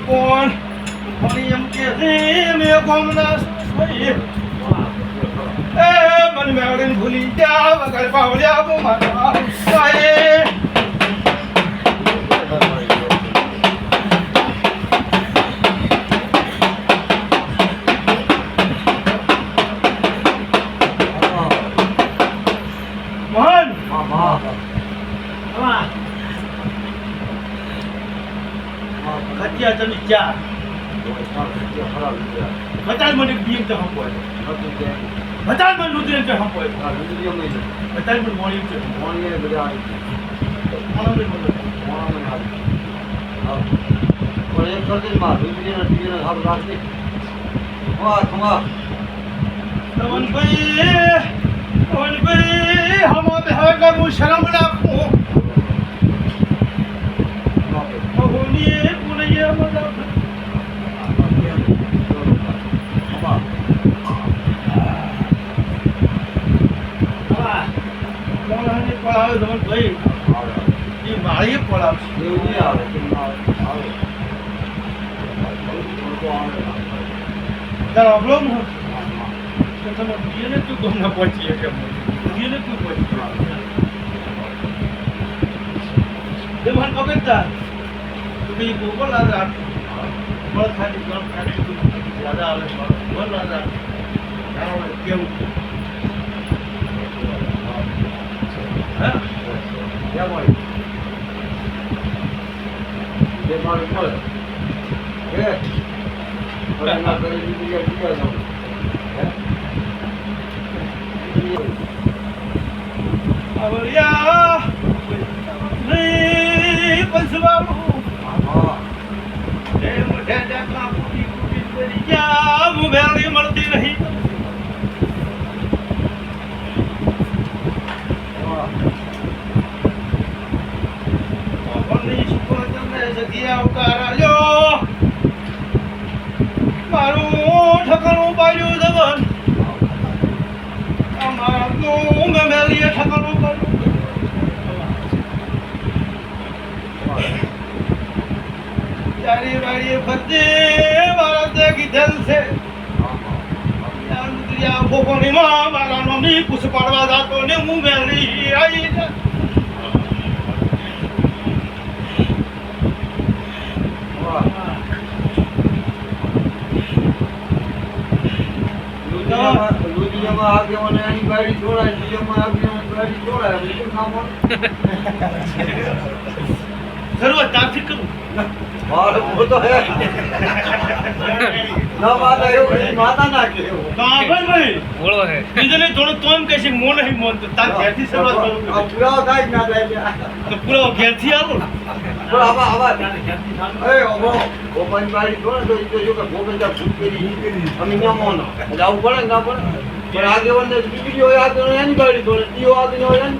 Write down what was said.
પણ ફરી એમ કે મે ગોમના એ મન મેળીને ભૂલી જા વગર પાવલ્યા ગોમા ખટિયા તમે ચા. બતાલ મને બીમ તે હંપોય બતાલ મને રુદ્ર તે હંપોય બતાલ મને મોણી તે આનંદ મને તમન ભાઈ તમન ભાઈ હમ બેહ કરું શરમ રાખું આવા તમન ભાઈ એ માળીએ પડાવશે તારો અબલો ન તો તમે બીએને તું ગમ ના પહોંચી શકે બીએને તું પહોંચી દેવાન પકડતા તું બી ગોગલ આધાર બળ ખાલી ગમ ખાલી તું આવે. જાણો કેવું? હા? પંચવાળું એ મુભેળી મળતી નહીં મારું ઠકાણું પાડ્યું દબન અમારું મારા તે કીધેલ છે ભોપણીમાં મારા નોની પૂછ પાડવા જાતો ને હું મેલી આવી છે શરૂઆત ત્યાંથી કરું માતા ના કેવું તો ભાઈ બોલો હે બીજાને થોડું તો એમ કહે છે મો નહીં મોન તો તાર ઘેરથી શરૂઆત કરું આ થાય ના થાય તો પૂરો ઘેરથી આવો ને. પણ આવા આવા એ ઓબો ઓપન બારી તો ઈ તો જો કે ગોવિંદા ભૂત કરી અમે ન મોનો પડે ને ના પડે પણ આગેવાનને બીજી હોય આગળ એની બારી જોડે ઈઓ આગળ હોય એની